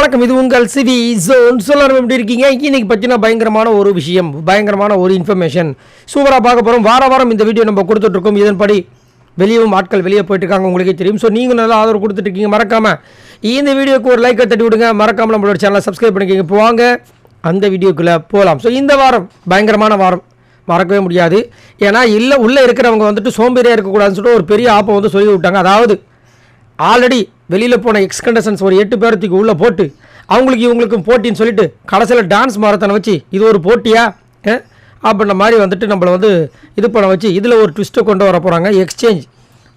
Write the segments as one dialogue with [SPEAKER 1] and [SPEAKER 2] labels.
[SPEAKER 1] வணக்கம் இது உங்கள் சிவி ஜோன். சொல்லணும் எப்படி இருக்கீங்க? இன்னைக்கு பற்றின பயங்கரமான ஒரு விஷயம் பயங்கரமான ஒரு இன்ஃபர்மேஷன் சூப்பராக பார்க்க போகிறோம் வார வாரம் இந்த வீடியோ நம்ம கொடுத்துட்ருக்கோம் இதன்படி வெளியும் ஆட்கள் வெளியே போயிட்டுருக்காங்க உங்களுக்கே தெரியும். ஸோ நீங்கள் நல்லா ஆதரவு கொடுத்துட்ருக்கீங்க மறக்காமல் இந்த வீடியோக்கு ஒரு லைக்கை தட்டி விடுங்க. மறக்காமல் நம்மளோட சேனலை சப்ஸ்கிரைப் பண்ணிக்கோங்க. இப்போ வாங்க அந்த வீடியோக்குள்ளே போகலாம் ஸோ இந்த வாரம் பயங்கரமான வாரம். மறக்கவே முடியாது. ஏன்னா இல்லை உள்ளே இருக்கிறவங்க வந்துட்டு சோம்பேறியாக இருக்கக்கூடாதுன்னு சொல்லிட்டு ஒரு பெரிய ஆப்பை வந்து சொல்லி விட்டாங்க. அதாவது ஆல்ரெடி வெளியில் போன எக்ஸ் ஒரு எட்டு பேரத்துக்கு உள்ளே போட்டு அவங்களுக்கு இவங்களுக்கும் போட்டின்னு சொல்லிட்டு கடைசியில் டான்ஸ் மாரத்தானை வச்சு இது ஒரு போட்டியா? அப்படின்ற மாதிரி வந்துட்டு நம்மளை வந்து இது பண்ண வச்சு இதில் ஒரு ட்விஸ்ட்டை கொண்டு வர போகிறாங்க எக்ஸ்சேஞ்ச்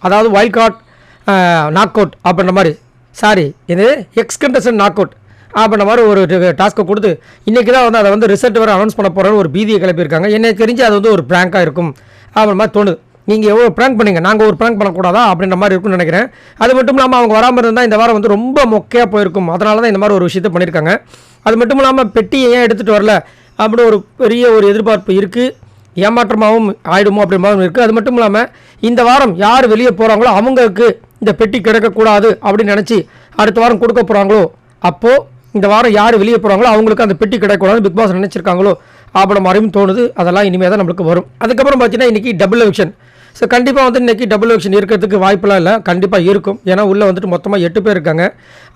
[SPEAKER 1] அதாவது வைல்ட் கார்ட் நாக் அவுட் அப்படின்ற மாதிரி. சாரி இது எக்ஸ் நாக் அவுட் அப்படின்ற மாதிரி ஒரு டாஸ்க்கை கொடுத்து இன்றைக்கி தான் வந்து அதை வந்து ரிசல்ட் வர அனௌன்ஸ் பண்ண போகிறேன்னு ஒரு பீதியை கிளப்பியிருக்காங்க. என்னை தெரிஞ்சு அது வந்து ஒரு ப்ராங்காக இருக்கும். அப்படின்ற மாதிரி தோணுது. நீங்கள் எவ்வளோ ப்ராங்க் பண்ணீங்க? நாங்கள் ஒரு ப்ராங்க் பண்ணக்கூடாதா? அப்படின்ற மாதிரி இருக்கும்னு நினைக்கிறேன். அது மட்டும் இல்லாமல் அவங்க வராமல் இருந்தால் இந்த வாரம் வந்து ரொம்ப மொக்கையாக போயிருக்கும். அதனால தான் இந்த மாதிரி ஒரு விஷயத்தை பண்ணியிருக்காங்க அது மட்டும் இல்லாமல் பெட்டியை ஏன் எடுத்துகிட்டு வரல? அப்படின்னு ஒரு பெரிய ஒரு எதிர்பார்ப்பு இருக்குது ஏமாற்றமாகவும் ஆயிடுமோ அப்படின்ற மாதிரி இருக்குது அது மட்டும் இல்லாமல் இந்த வாரம் யார் வெளியே போகிறாங்களோ அவங்களுக்கு இந்த பெட்டி கிடைக்கக்கூடாது அப்படின்னு நினச்சி அடுத்த வாரம் கொடுக்க போகிறாங்களோ அப்போது இந்த வாரம் யார் வெளியே போகிறாங்களோ அவங்களுக்கு அந்த பெட்டி கிடைக்கக்கூடாது பிக் பாஸ் நினச்சிருக்காங்களோ அப்படி மாதிரியும் தோணுது. அதெல்லாம் இனிமேல் தான் நம்மளுக்கு வரும். அதுக்கப்புறம் பார்த்தீங்கன்னா இன்றைக்கி டபுள் எவிக்ஷன் ஸோ கண்டிப்பாக வந்து இன்றைக்கி டபுள் எக்ஷன் இருக்கிறதுக்கு வாய்ப்பெலாம் இல்லை. கண்டிப்பாக இருக்கும். ஏன்னா உள்ளே வந்துட்டு மொத்தமாக எட்டு பேர் இருக்காங்க.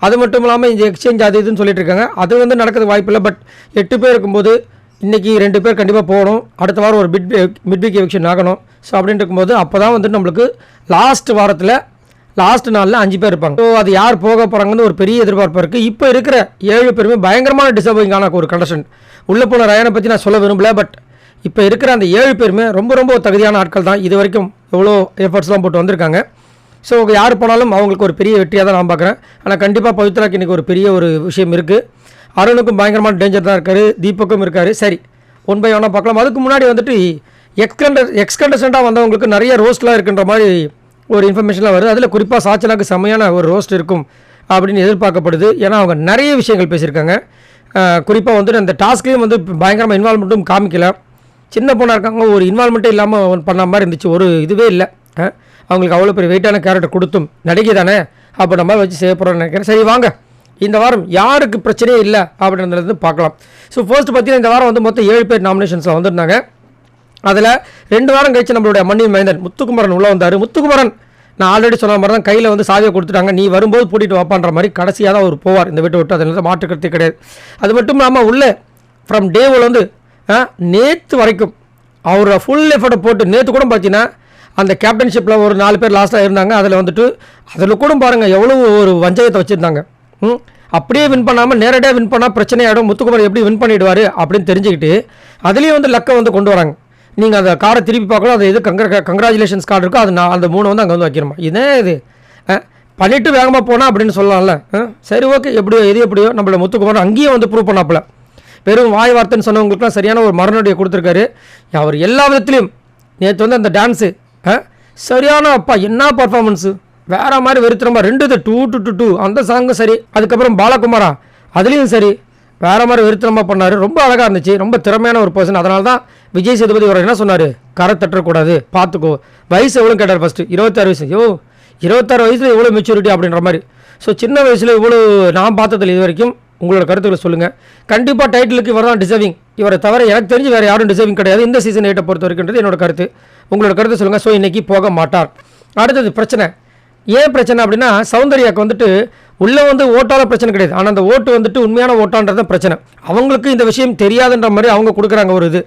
[SPEAKER 1] அது மட்டும் இல்லாமல் இந்த எக்ஸ்சேஞ்ச் அது இதுன்னு சொல்லிட்டு இருக்காங்க. அது வந்து நடக்கிறது வாய்ப்பில்லை பட் எட்டு பேர் இருக்கும்போது இன்றைக்கி ரெண்டு பேர் கண்டிப்பாக போகணும். அடுத்த வாரம் ஒரு மிட் மிட் வீக் எவிக்ஷன் ஆகணும். ஸோ அப்படின்ட்டு இருக்கும்போது அப்போ தான் வந்துட்டு நம்மளுக்கு லாஸ்ட் வாரத்தில் லாஸ்ட் நாளில் அஞ்சு பேர் இருப்பாங்க. ஸோ அது யார் போக போகிறாங்கன்னு ஒரு பெரிய எதிர்பார்ப்பு இருக்குது இப்போ இருக்கிற ஏழு பேருமே பயங்கரமான டிசர்விங்கான ஒரு கண்டஸ்டன்ட் உள்ளே போன ரயனை பற்றி நான் சொல்ல விரும்பல. பட் இப்போ இருக்கிற அந்த ஏழு பேருமே ரொம்ப ரொம்ப தகுதியான ஆட்கள் தான். இது வரைக்கும் எவ்வளோ எஃபர்ட்ஸ்லாம் போட்டு வந்திருக்காங்க. ஸோ யார் போனாலும் அவங்களுக்கு ஒரு பெரிய வெற்றியாக தான் நான் பார்க்குறேன். ஆனால் கண்டிப்பாக பவித்ராக்கு இன்றைக்கி ஒரு பெரிய ஒரு விஷயம் இருக்குது அருணுக்கும் பயங்கரமான டேஞ்சர் தான் இருக்காரு. தீபக்கும் இருக்காரு. சரி ஒன் பை ஒன்னாக பார்க்கலாம். அதுக்கு முன்னாடி வந்துட்டு எக்ஸ்கண்டர் எக்ஸ்கண்டஸ்டண்ட்டாக வந்தவங்களுக்கு நிறைய ரோஸ்ட்லாம் இருக்கின்ற மாதிரி ஒரு இன்ஃபர்மேஷன்லாம் வருது. அதில் குறிப்பாக சாச்சனாக்கு செம்மையான ஒரு ரோஸ்ட் இருக்கும் அப்படின்னு எதிர்பார்க்கப்படுது. ஏன்னா அவங்க நிறைய விஷயங்கள் பேசியிருக்காங்க. குறிப்பாக வந்துட்டு அந்த டாஸ்க்லேயும் வந்து பயங்கரமாக இன்வால்மெண்ட்டும் காமிக்கல. சின்ன பொண்ணாக இருக்காங்க ஒரு இன்வால்மெண்ட்டே இல்லாமல் பண்ண மாதிரி இருந்துச்சு. ஒரு இதுவே இல்லை. அவங்களுக்கு அவ்வளோ பெரிய வெயிட்டான கேரக்டர் கொடுத்தும். நடிகை தானே? அப்போ நம்ம வச்சு செய்ய போகிறோம்னு நினைக்கிறேன். சரி வாங்க. இந்த வாரம் யாருக்கு பிரச்சனையே இல்லை அப்படின்றதுலேருந்து பார்க்கலாம். ஸோ ஃபர்ஸ்ட் பார்த்தீங்கன்னா இந்த வாரம் வந்து மொத்தம் ஏழு பேர் நாமினேஷன்ஸில் வந்திருந்தாங்க. அதில் ரெண்டு வாரம் கழிச்சு நம்மளுடைய மண்ணின் மைந்தன் முத்துக்குமரன் உள்ளே வந்தார். முத்துக்குமரன் நான் ஆல்ரெடி சொன்ன மாதிரி தான் கையில் வந்து சாவியை கொடுத்துட்டாங்க. நீ வரும்போது பூட்டிட்டு வாப்பான்ற மாதிரி கடைசியாக தான் அவர் போவார். இந்த வீட்டை விட்டு அதில் மாற்றுக்கிறது கிடையாது. அது மட்டும் இல்லாமல் உள்ளே ஃப்ரம் டேவில் வந்து நேற்று வரைக்கும் அவர் ஃபுல் எஃபர்ட்டை போட்டு நேற்று கூட பார்த்தீங்கன்னா அந்த கேப்டன்ஷிப்பில் ஒரு நாலு பேர் லாஸ்ட்டாக இருந்தாங்க. அதில் வந்துட்டு அதில் கூட பாருங்கள் எவ்வளோ ஒரு வஞ்சகத்தை வச்சுருந்தாங்க. ம் அப்படியே வின் பண்ணாமல் நேரடியாக வின் பண்ணால் பிரச்சனையாகிடும் முத்துக்குமார் எப்படி வின் பண்ணிடுவார் அப்படின்னு தெரிஞ்சுக்கிட்டு அதுலேயும் வந்து லக்கை வந்து கொண்டு வராங்க. நீங்கள் அந்த காரை திருப்பி பார்க்கணும். அது எது கங்கர கங்க்ராச்சுலேஷன்ஸ் கார்டு இருக்கோ அது நான் அந்த மூணு வந்து அங்கே வந்து வைக்கணுமா? இதே இது? பண்ணிவிட்டு பண்ணிட்டு வேகமாக போனால் அப்படின்னு சொல்லலாம்ல. சரி ஓகே எப்படியோ எது எப்படியோ நம்மளை முத்துக்குமார் அங்கேயும் வந்து ப்ரூவ் பண்ணாப்புல. பெரும் வாய் வார்த்தைன்னு சொன்னவங்களுக்குலாம் சரியான ஒரு மரணடைய கொடுத்துருக்காரு. அவர் எல்லா விதத்துலையும் நேற்று வந்து அந்த டான்ஸு சரியான அப்பா என்ன பர்ஃபார்மன்ஸு வேற மாதிரி வெறுத்துறமா? ரெண்டு இது டூ டு டு டூ. அந்த சாங்கும் சரி. அதுக்கப்புறம் பாலகுமாரா? அதுலேயும் சரி. வேற மாதிரி வெறுத்தனமாக பண்ணார். ரொம்ப அழகாக இருந்துச்சு. ரொம்ப திறமையான ஒரு பர்சன் அதனால தான் விஜய் சேதுபதி அவர் என்ன சொன்னார்? கரை தட்டக்கூடாது. பார்த்துக்கோ. வயசு எவ்வளோ கேட்டார் ஃபஸ்ட்டு இருபத்தாறு வயசு. ஐயோ இருபத்தாறு வயசில் எவ்வளோ மெச்சூரிட்டி அப்படின்ற மாதிரி. ஸோ சின்ன வயசில் இவ்வளோ நான் பார்த்ததில்ல இது வரைக்கும் உங்களோட கருத்துக்களை சொல்லுங்கள் கண்டிப்பாக டைட்டிலுக்கு இவர் தான் டிசர்விங் இவரை தவிர எனக்கு தெரிஞ்சு வேறு யாரும் டிசர்விங் கிடையாது. இந்த சீசன் எயிட்டை பொறுத்த வரைக்கும்ன்றது என்னோட கருத்து. உங்களோட கருத்து சொல்லுங்கள் ஸோ இன்றைக்கி போக மாட்டார். அடுத்தது பிரச்சனை. ஏன் பிரச்சனை அப்படின்னா சௌந்தர்யாவுக்கு வந்துட்டு உள்ளே வந்து ஓட்டால பிரச்சனை கிடையாது. ஆனால் அந்த ஓட்டு வந்துட்டு உண்மையான ஓட்டான்றது தான் பிரச்சனை. அவங்களுக்கு இந்த விஷயம் தெரியாதுன்ற மாதிரி அவங்க கொடுக்குறாங்க ஒரு இது.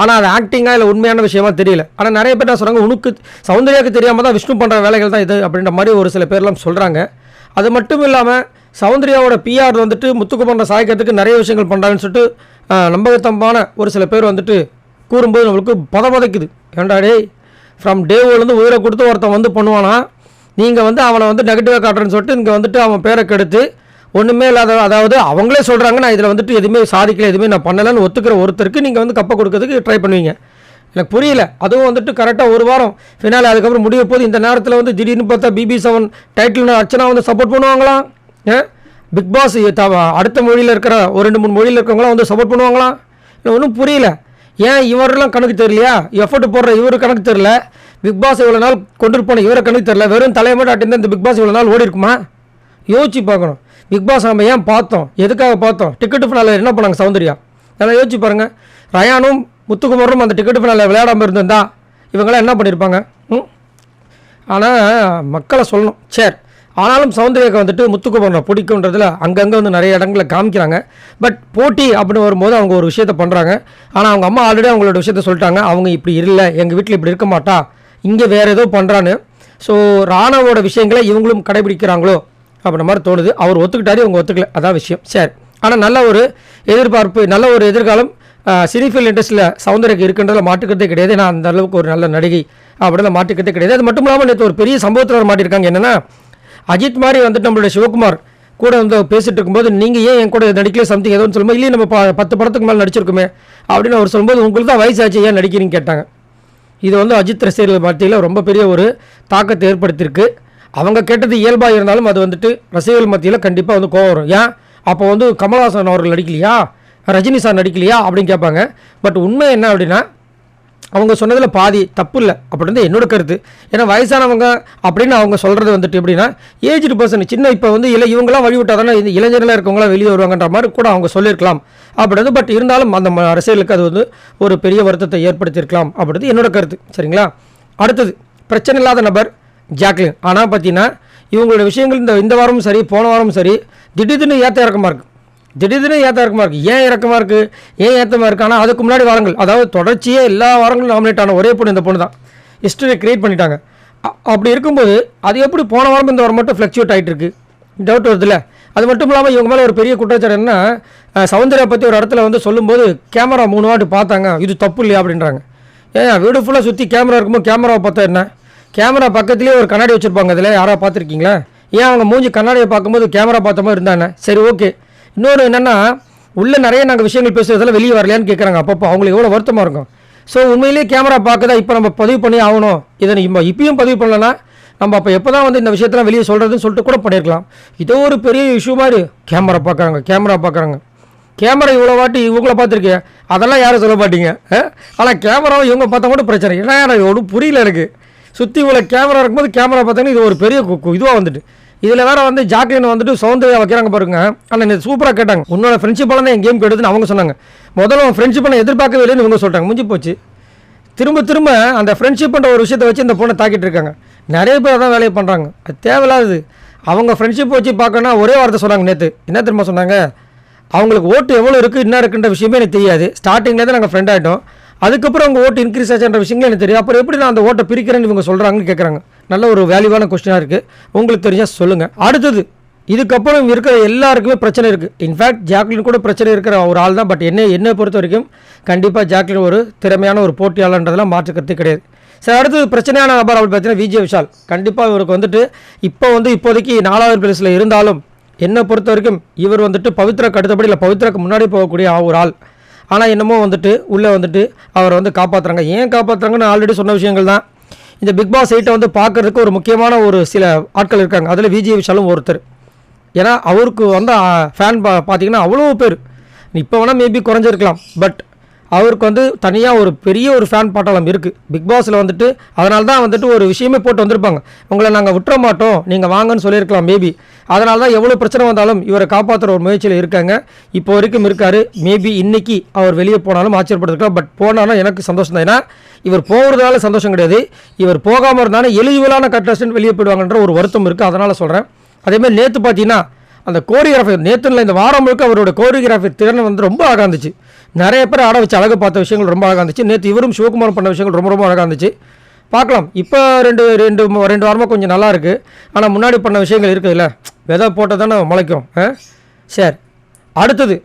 [SPEAKER 1] ஆனால் அது ஆக்டிங்காக இல்லை உண்மையான விஷயமா தெரியல. ஆனால் நிறைய பேர் நான் சொல்கிறாங்க உனக்கு சௌந்தர்யாவுக்கு தெரியாமல் தான் விஷ்ணு பண்ணுற வேலைகள் தான் இது அப்படின்ற மாதிரி ஒரு சில பேர்லாம் சொல்கிறாங்க அது மட்டும் இல்லாமல் சௌந்தர்யாவோட பிஆர் வந்துட்டு முத்துக்குமரனை சாய்க்கிறதுக்கு நிறைய விஷயங்கள் பண்ணுறாங்கன்னு சொல்லிட்டு நம்பகத்தம்பான ஒரு சில பேர் வந்துட்டு கூறும்போது நம்மளுக்கு பத பதைக்குது ஏன்டா டேய் ஃப்ரம் டேவோலேருந்து உயிரை கொடுத்து ஒருத்தன் வந்து பண்ணுவானா? நீங்கள் வந்து அவனை வந்து நெகட்டிவாக காட்டுறேன்னு சொல்லிட்டு இங்கே வந்துட்டு அவன் பேரை கெடுத்து ஒன்றுமே இல்லாத அதாவது அவங்களே சொல்கிறாங்க நான் இதில் வந்துட்டு எதுவுமே சாதிக்கல எதுவுமே நான் பண்ணலைன்னு ஒத்துக்கிற ஒருத்தருக்கு நீங்கள் வந்து கப்பை கொடுக்கறதுக்கு ட்ரை பண்ணுவீங்க. எனக்கு புரியல. அதுவும் வந்துட்டு கரெக்டாக ஒரு வாரம் ஃபினாலே அதுக்கப்புறம் முடிய போது இந்த நேரத்தில் வந்து திடீர்னு பார்த்தா பிபி செவன் டைட்டில் அர்ச்சனா வந்து சப்போர்ட் பண்ணுவாங்களாம் பிக் பாஸ் அடுத்த மொழியில் இருக்கிற ஒரு ரெண்டு மூணு மொழியில் இருக்கிறவங்களாம் வந்து சப்போர்ட் பண்ணுவாங்களாம் எனக்கு ஒன்றும் புரியல. ஏன் இவரெல்லாம் கணக்கு தெரியலையா? எஃபர்ட் போடுற இவரு கணக்கு தெரியல. பிக் பாஸ் இவ்வளோ நாள் கொண்டு போன இவரை கணக்கு தெரியல. வெறும் தலையை மட்டும் இந்த பிக் பாஸ் இவ்வளோ நாள் ஓடி இருக்குமா? யோசிச்சு பார்க்கணும். பிக் பாஸ் நம்ம ஏன் பார்த்தோம்? எதுக்காக பார்த்தோம்? டிக்கெட்டு ஃபினால என்ன பண்ணாங்க சௌந்தர்யா? நல்லா யோசிச்சு பாருங்கள் ரயானும் முத்துக்குமரும் அந்த டிக்கெட்டு ஃபினால விளையாடாமல் இருந்திருந்தா இவங்களாம் என்ன பண்ணியிருப்பாங்க ம்? ஆனால் மக்களை சொல்லணும். சரி. ஆனாலும் சௌந்தர்யாக்கு வந்துட்டு முத்துக்குமரனை பிடிக்குன்றதுல அங்கங்கே வந்து நிறைய இடங்களில் காமிக்கிறாங்க. பட் போட்டி அப்படின்னு வரும்போது அவங்க ஒரு விஷயத்த பண்ணுறாங்க ஆனால் அவங்க அம்மா ஆல்ரெடி அவங்களோட விஷயத்த சொல்லிட்டாங்க. அவங்க இப்படி இல்லை எங்கள் வீட்டில் இப்படி இருக்க மாட்டா. இங்கே வேறு ஏதோ பண்ணுறான்னு ஸோ ராணாவோட விஷயங்களை இவங்களும் கடைபிடிக்கிறாங்களோ அப்படின்ற மாதிரி தோணுது. அவர் ஒத்துக்கிட்டாரு இவங்க ஒத்துக்கல. அதான் விஷயம். சரி. ஆனால் நல்ல ஒரு எதிர்பார்ப்பு நல்ல ஒரு எதிர்காலம் சினிஃபில் இண்டஸ்ட்ரியில் சௌந்தர்யக்கு இருக்குன்றதில் மாட்டுக்கிறதே கிடையாது. ஏன்னா அந்த அளவுக்கு ஒரு நல்ல நடிகை அப்படிலாம் மாட்டுக்கிறதே கிடையாது. அது மட்டும் இல்லாமல் நேற்று ஒரு பெரிய சம்பவத்தில் மாட்டியிருக்காங்க. என்னென்னா அஜித் மாதிரி வந்துட்டு நம்மளுடைய சிவகுமார் கூட வந்து பேசிட்டு இருக்கும்போது நீங்கள் ஏன் என் கூட நடிக்கல? சம்திங் ஏதோ சொல்லும்போது இல்லையே நம்ம பத்து படத்துக்கு மேலே நடிச்சிருக்குமே அப்படின்னு அவர் சொல்லும்போது உங்களுக்கு தான் வயசாச்சு ஏன் நடிக்கிறீங்கன்னு கேட்டாங்க. இது வந்து அஜித் ரசிகர்கள் மத்தியில் ரொம்ப பெரிய ஒரு தாக்கத்தை ஏற்படுத்தியிருக்கு. அவங்க கேட்டது இயல்பாக இருந்தாலும் அது வந்துட்டு ரசிகர்கள் மத்தியில் கண்டிப்பாக வந்து கோவம் வரும். ஏன்? அப்போ வந்து கமல்ஹாசன் அவர்கள் நடிக்கலையா? ரஜினி சார் நடிக்கலையா? அப்படின்னு கேட்பாங்க. பட் உண்மை என்ன அப்படின்னா அவங்க சொன்னதில் பாதி தப்பு இல்லை அப்படின்றது என்னோட கருத்து. ஏன்னா வயசானவங்க அப்படின்னு அவங்க சொல்கிறது வந்துட்டு எப்படின்னா ஏஜ்டு பர்சன் சின்ன இப்போ வந்து இல்லை இவங்களாம் வழி தானே இந்த இளைஞர்களாக இருக்கவங்களாம் வெளியே வருவாங்கன்ற மாதிரி கூட அவங்க சொல்லியிருக்கலாம். அப்படின்னு பட் இருந்தாலும் அந்த ம- அரசியலுக்கு அது வந்து ஒரு பெரிய வருத்தத்தை ஏற்படுத்தியிருக்கலாம் அப்படின்றது என்னோட கருத்து. சரிங்களா? அடுத்தது பிரச்சனை இல்லாத நபர் ஜாக்லின். ஆனால் பார்த்தீங்கன்னா இவங்களோட விஷயங்கள் இந்த இந்த வாரமும் சரி போன வாரமும் சரி திடீர்னு ஏற்ற இறக்கமாக இருக்குது திடீர்னு ஏற்ற இறக்கமாக இருக்குது ஏன் இறக்கமாக இருக்குது ஏன் ஏற்றமாக இருக்குது ஆனால் அதுக்கு முன்னாடி வாரங்கள். அதாவது தொடர்ச்சியே எல்லா வாரங்களும் நாமினேட் ஆன ஒரே பொண்ணு இந்த பொண்ணு தான் ஹிஸ்டரியை க்ரியேட் பண்ணிட்டாங்க அப்படி இருக்கும்போது அது எப்படி போன வாரம் இந்த வாரம் மட்டும் ஃப்ளக்சுவேட் ஆகிட்டு இருக்குது டவுட் வருதுல்ல? அது மட்டும் இல்லாமல் இவங்க மேலே ஒரு பெரிய குற்றச்சாட்டு என்ன சௌந்தர்யா பற்றி ஒரு இடத்துல வந்து சொல்லும்போது கேமரா மூணு வாட்டி பார்த்தாங்க. இது தப்பு இல்லையா? அப்படின்றாங்க. ஏன்? வீடு ஃபுல்லாக சுற்றி கேமரா இருக்கும்போது கேமராவை பார்த்தா என்ன? கேமரா பக்கத்துலேயே ஒரு கண்ணாடி வச்சுருப்பாங்க அதில். யாராவது பார்த்துருக்கீங்களா? ஏன் அவங்க மூஞ்சி கண்ணாடியை பார்க்கும்போது கேமரா பார்த்த மாதிரி இருந்தானே சரி ஓகே இன்னொன்று என்னென்னா உள்ளே நிறைய நாங்கள் விஷயங்கள் பேசுறதெல்லாம் வெளியே வரலையான்னு கேட்குறாங்க அப்பப்போ அவங்களுக்கு எவ்வளோ வருத்தமாக இருக்கும். ஸோ உண்மையிலேயே கேமரா பார்க்குதா இப்போ நம்ம பதிவு பண்ணி ஆகணும். இதை இப்போ இப்பயும் பதிவு பண்ணலன்னா நம்ம அப்போ எப்போ தான் வந்து இந்த விஷயத்தெல்லாம் வெளியே சொல்கிறதுன்னு சொல்லிட்டு கூட பண்ணியிருக்கலாம் இதோ ஒரு பெரிய இஷ்யூ மாதிரி கேமரா பார்க்குறாங்க கேமரா பார்க்குறாங்க. கேமரா இவ்வளோ வாட்டி இவங்கள பார்த்துருக்கேன் அதெல்லாம் யாரும் சொல்ல மாட்டீங்க. ஆனால் கேமராவை இவங்க பார்த்தா கூட பிரச்சனை. ஏன்னா எனக்கு ஒன்றும் புரியல எனக்கு. சுற்றி இவ்வளோ கேமரா இருக்கும்போது கேமரா பார்த்தோன்னா இது ஒரு பெரிய இதுவாக வந்துட்டு. இதில் வேற வந்து ஜாக்லின் வந்துட்டு சௌந்தர்யா வைக்கிறாங்க பாருங்க. ஆனால் இந்த சூப்பராக கேட்டாங்க. உன்னோட ஃப்ரெண்ட்ஷிப்பால தான் என் கேம் கெடுதுன்னு அவங்க சொன்னாங்க. முதல்ல உன் ஃப்ரெண்ட்ஷிப்பை நான் எதிர்பார்க்கவே இல்லைன்னு இவங்க சொல்லிட்டாங்க. முடிஞ்சு போச்சு. திரும்ப திரும்ப அந்த ஃப்ரெண்ட்ஷிப்ன்ற ஒரு விஷயத்தை வச்சு இந்த பொண்ணை தாக்கிட்டு இருக்காங்க. நிறைய பேர் தான் வேலையை பண்ணுறாங்க அது தேவையில்லாது அவங்க ஃப்ரெண்ட்ஷிப் வச்சு பார்க்கணும்னா ஒரே வார்த்தை சொன்னாங்க நேற்று என்ன திரும்ப சொன்னாங்க? அவங்களுக்கு ஓட்டு எவ்வளோ இருக்குது என்ன இருக்குன்ற விஷயமே எனக்கு தெரியாது. ஸ்டார்டிங்லேருந்து நாங்கள் ஃப்ரெண்ட் ஆகிட்டோம் அதுக்கப்புறம் அவங்க ஓட்டு இன்க்ரீஸ் ஆச்சுன்ற விஷயங்கள் எனக்கு தெரியும் அப்புறம் எப்படி நான் அந்த ஓட்டை பிரிக்கிறேன்னு இவங்க சொல்கிறாங்கன்னு கேட்குறாங்க நல்ல ஒரு வேல்யூவான கொஸ்டினாக இருக்குது உங்களுக்கு தெரிஞ்சால் சொல்லுங்கள் அடுத்தது இதுக்கப்புறம் இருக்கிற எல்லாருக்குமே பிரச்சனை இருக்குது இன்ஃபேக்ட் ஜாக்லின் கூட பிரச்சனை இருக்கிற ஒரு ஆள் தான். பட் என்ன என்னை பொறுத்த வரைக்கும் கண்டிப்பாக ஜாக்லின் ஒரு திறமையான ஒரு போட்டியாளர்ன்றதெல்லாம் மாற்றுக்கிறது கிடையாது. சரி அடுத்தது பிரச்சனையான நபர் அப்படி பார்த்தீங்கன்னா விஜய் விஷால். கண்டிப்பாக இவருக்கு வந்துட்டு இப்போ வந்து இப்போதைக்கு நாலாவது பிளேஸில் இருந்தாலும் என்னை பொறுத்த வரைக்கும் இவர் வந்துட்டு பவித்ராக்கு அடுத்தபடி இல்லை பவித்ராக்கு முன்னாடி போகக்கூடிய ஒரு ஆள். ஆனால் என்னமோ வந்துட்டு உள்ளே வந்துட்டு அவரை வந்து காப்பாற்றுறாங்க ஏன் காப்பாற்றுறாங்கன்னு ஆல்ரெடி சொன்ன விஷயங்கள் தான். இந்த பிக் பாஸ் எயிட்டை வந்து பார்க்கறதுக்கு ஒரு முக்கியமான ஒரு சில ஆட்கள் இருக்காங்க. அதில் விஜய் விஷாலும் ஒருத்தர். ஏன்னா அவருக்கு வந்து ஃபேன் பா பார்த்தீங்கன்னா அவ்வளோ பேர். இப்போ வேணால் மேபி குறைஞ்சிருக்கலாம். பட் அவருக்கு வந்து தனியாக ஒரு பெரிய ஒரு ஃபேன் பாட்டாளம் இருக்குது பிக் பாஸில் வந்துட்டு அதனால தான் வந்துட்டு ஒரு விஷயமே போட்டு வந்திருப்பாங்க. உங்களை நாங்கள் விட்டுற மாட்டோம். நீங்கள் வாங்கன்னு சொல்லியிருக்கலாம் மேபி அதனால தான் எவ்வளோ பிரச்சனை வந்தாலும் இவரை காப்பாற்றுற ஒரு முயற்சியில் இருக்காங்க. இப்போ வரைக்கும் இருக்கார். மேபி இன்னைக்கு அவர் வெளியே போனாலும் ஆச்சரியப்படுத்திருக்கலாம் பட் போனாலும் எனக்கு சந்தோஷம் தான். ஏன்னா இவர் போகிறதுனால சந்தோஷம் கிடையாது. இவர் போகாமல் இருந்தாலும் எலிஜிபிளான கட்டஸ்டன் வெளியே போயிடுவாங்கன்ற ஒரு வருத்தம் இருக்குது அதனால் சொல்கிறேன் அதேமாதிரி நேற்று பார்த்தீங்கன்னா அந்த கோரியோகிராஃபி நேற்றுல இந்த வாரம் முழுக்க அவரோட கோரியோகிராஃபி திறன் வந்து ரொம்ப அழகாக இருந்துச்சு நிறைய பேர் ஆட வச்சு அழகு பார்த்த விஷயங்கள் ரொம்ப அழகாக இருந்துச்சு. நேற்று இவரும் சிவகுமார் பண்ண விஷயங்கள் ரொம்ப ரொம்ப அழகாக இருந்துச்சு. பார்க்கலாம். இப்போ ரெண்டு ரெண்டு ரெண்டு வாரமாக கொஞ்சம் நல்லா இருக்குது ஆனால் முன்னாடி பண்ண விஷயங்கள் இருக்குதுல்ல விதை போட்டால் தானே முளைக்கும். ஆ? சரி. அடுத்தது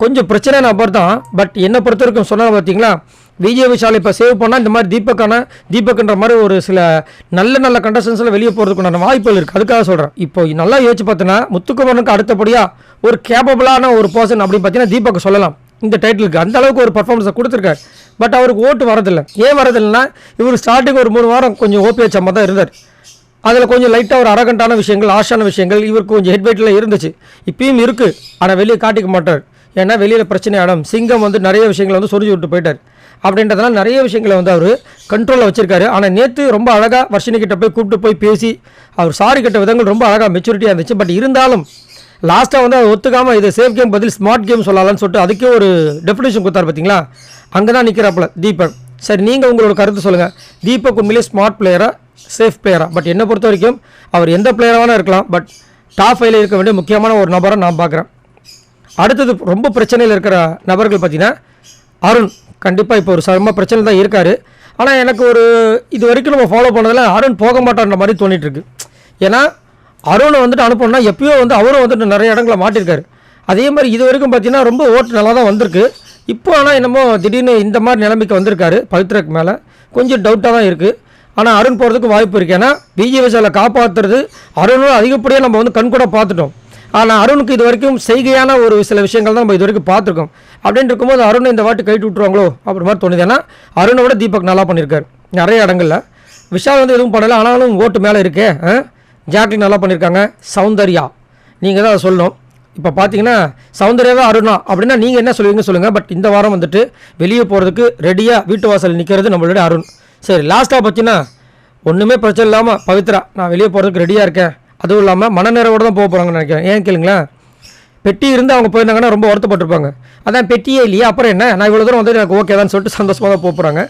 [SPEAKER 1] கொஞ்சம் பிரச்சனை நபர் தான். பட் என்னை பொறுத்த வரைக்கும் சொன்னாங்க பார்த்தீங்களா? விஜய் விஷால் இப்போ சேவ் பண்ணால் இந்த மாதிரி தீபக்கான தீபக்ன்ற மாதிரி ஒரு சில நல்ல நல்ல கண்டஸ்டன்ஸில் வெளியே போகிறதுக்குண்டான வாய்ப்புகள் இருக்குது அதுக்காக சொல்கிறேன் இப்போ நல்லா யோசிச்சு பார்த்தோன்னா முத்துக்குமரனுக்கு அடுத்தபடியாக ஒரு கேப்பபிளான ஒரு பர்சன் அப்படின்னு பார்த்தீங்கன்னா தீபக் சொல்லலாம். இந்த டைட்டிலுக்கு அந்த அளவுக்கு ஒரு பர்ஃபார்மன்ஸை கொடுத்துருக்காரு. பட் அவருக்கு ஓட்டு வரதில்லை. ஏன் வரதில்லைன்னா இவர் ஸ்டார்டிங் ஒரு மூணு வாரம் கொஞ்சம் ஓபி வச்ச தான் இருந்தார். அதில் கொஞ்சம் லைட்டாக ஒரு அரகண்டான விஷயங்கள் ஆஷான விஷயங்கள் இவருக்கு கொஞ்சம் ஹெட்வெயிட்டில் இருந்துச்சு. இப்பயும் இருக்குது ஆனால் வெளியே காட்டிக்க மாட்டார். ஏன்னா வெளியில் பிரச்சனை ஆடும் சிங்கம் வந்து நிறைய விஷயங்களை வந்து சொரிஞ்சு விட்டு போயிட்டார். அப்படின்றதுனால நிறைய விஷயங்களை வந்து அவர் கண்ட்ரோலில் வச்சுருக்காரு. ஆனால் நேற்று ரொம்ப அழகாக வர்ஷினி கிட்ட போய் கூப்பிட்டு போய் பேசி அவர் சாரி கட்ட விதங்கள் ரொம்ப அழகாக மெச்சூரிட்டியாக இருந்துச்சு. பட் இருந்தாலும் லாஸ்ட்டாக வந்து அது ஒத்துக்காமல் இது சேஃப் கேம் பதில் ஸ்மார்ட் கேம் சொல்லலாம்னு சொல்லிட்டு அதுக்கே ஒரு டெஃபினேஷன் கொடுத்தாரு பார்த்தீங்களா அங்கே தான் நிற்கிறாப்புல தீபக். சரி நீங்கள் உங்களோட கருத்து சொல்லுங்கள் தீபக் உண்மையிலே ஸ்மார்ட் பிளேயராக சேஃப் பிளேயராக பட் என்னை பொறுத்த வரைக்கும் அவர் எந்த பிளேயராக இருக்கலாம் பட் டாப் ஃபைவ்ல இருக்க வேண்டிய முக்கியமான ஒரு நபரை நான் பார்க்குறேன். அடுத்தது ரொம்ப பிரச்சனையில் இருக்கிற நபர்கள் பார்த்தீங்கன்னா அருண். கண்டிப்பாக இப்போ ஒரு சர்ம பிரச்சனை தான் இருக்கார். ஆனால் எனக்கு ஒரு இது வரைக்கும் நம்ம ஃபாலோ பண்ணதில் அருண் போக மாட்டான்ற மாதிரி தோணிட்டு ஏன்னா அருணை வந்துட்டு அனுப்பணும்னா எப்பயோ வந்து அவரும் வந்துட்டு நிறைய இடங்களை மாட்டியிருக்காரு அதே மாதிரி இது வரைக்கும் பார்த்தீங்கன்னா ரொம்ப ஓட்டு நல்லா தான் வந்திருக்கு. இப்போ ஆனால் என்னமோ திடீர்னு இந்த மாதிரி நிலைமைக்கு வந்திருக்காரு பவித்ரக்கு மேலே. கொஞ்சம் டவுட்டாக தான் இருக்குது ஆனால் அருண் போகிறதுக்கு வாய்ப்பு இருக்குது ஏன்னா பிஜேபிசாவில் காப்பாற்றுறது அருணும் அதிகப்படியாக நம்ம வந்து கண்கூட பார்த்துட்டோம். ஆனால் அருணுக்கு இது வரைக்கும் செய்கையான ஒரு சில விஷயங்கள் தான் நம்ம இது வரைக்கும் பார்த்துருக்கோம். அப்படின்னு இருக்கும்போது அருணை இந்த வாட்டி கைட்டு விட்டுருவாங்களோ அப்படி மாதிரி தோணுது. ஏன்னா அருணை விட தீபக் நல்லா பண்ணியிருக்காரு நிறைய இடங்கள்ல. விஷால் வந்து எதுவும் பண்ணலை. ஆனாலும் ஓட்டு மேலே இருக்கே. ஜாக்லின் நல்லா பண்ணியிருக்காங்க சௌந்தர்யா. நீங்கள் தான் அதை சொல்லணும். இப்போ பார்த்தீங்கன்னா சௌந்தர்யாவே அருணா அப்படின்னா நீங்கள் என்ன சொல்லுவீங்க சொல்லுங்கள் பட் இந்த வாரம் வந்துட்டு வெளியே போகிறதுக்கு ரெடியாக வீட்டு வாசல் நிற்கிறது நம்மளுடைய அருண். சரி லாஸ்ட்டாக பார்த்தீங்கன்னா ஒன்றுமே பிரச்சனை இல்லாமல் பவித்ரா நான் வெளியே போகிறதுக்கு ரெடியாக இருக்கேன். அதுவும் இல்லாமல் மனநிறைவோடு தான் போக போகிறாங்கன்னு நினைக்கிறேன். ஏன் கேளுங்களேன்? பெட்டி இருந்து அவங்க போயிருந்தாங்கன்னா ரொம்ப வருத்தப்பட்டிருப்பாங்க. அதான் பெட்டியே இல்லையா அப்புறம் என்ன? நான் இவ்வளோ தூரம் வந்து எனக்கு ஓகே தான் சொல்லிட்டு சந்தோஷமாக தான் போக போகிறாங்க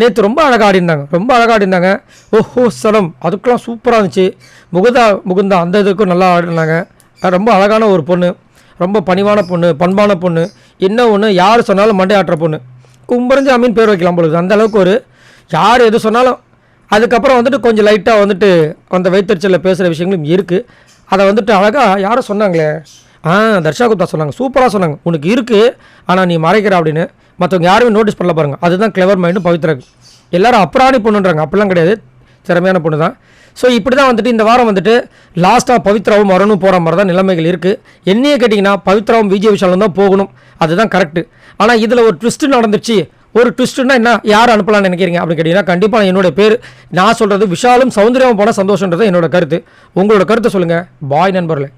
[SPEAKER 1] நேற்று ரொம்ப அழகாக ஆடிருந்தாங்க ரொம்ப அழகாக ஆடிருந்தாங்க ஓஹோ சலம் அதுக்கெல்லாம் சூப்பராக இருந்துச்சு. முகுதா முகுந்தா அந்த இதுக்கும் நல்லா ஆடினாங்க. ரொம்ப அழகான ஒரு பொண்ணு. ரொம்ப பணிவான பொண்ணு பண்பான பொண்ணு. என்ன ஒன்று யார் சொன்னாலும் மண்டை ஆட்டுற பொண்ணு. கும்பரஞ்சு அமீன் பேர் வைக்கலாம் பொழுது அந்த அளவுக்கு ஒரு யார் எது சொன்னாலும் அதுக்கப்புறம் வந்துட்டு கொஞ்சம் லைட்டாக வந்துட்டு அந்த வைத்தறிச்சலில் பேசுகிற விஷயங்களும் இருக்குது அதை வந்துட்டு அழகாக யாரும் சொன்னாங்களே. ஆ தர்ஷா குப்தா சொன்னாங்க. சூப்பராக சொன்னாங்க. உனக்கு இருக்குது ஆனால் நீ மறைக்கிற அப்படின்னு. மற்றவங்க யாருமே நோட்டீஸ் பண்ணல பாருங்க. அதுதான் கிளவர் மைண்டும் பவித்ராக்கு எல்லாரும் அப்புறாணி பொண்ணுன்றாங்க. அப்படிலாம் கிடையாது. திறமையான பொண்ணு தான் ஸோ இப்படி தான் வந்துட்டு இந்த வாரம் வந்துட்டு லாஸ்ட்டாக பவித்ராவும் வரணும் போகிற மாதிரி தான் நிலைமைகள் இருக்குது என்னையே கேட்டிங்கன்னா பவித்ராவும் விஜய் விஷாலும் தான் போகணும். அதுதான் கரெக்டு ஆனால் இதில் ஒரு ட்விஸ்ட் நடந்துச்சு ஒரு ட்விஸ்ட்டுனா என்ன? யார் அனுப்பலாம்னு நினைக்கிறீங்க? அப்படின்னு கேட்டிங்கன்னா கண்டிப்பாக என்னோட பேர் நான் சொல்கிறது விஷாலும் சௌந்தர்யாவும் போனால் சந்தோஷன்றது என்னோட கருத்து. உங்களோட கருத்தை சொல்லுங்கள் பாய் நண்பர்களே.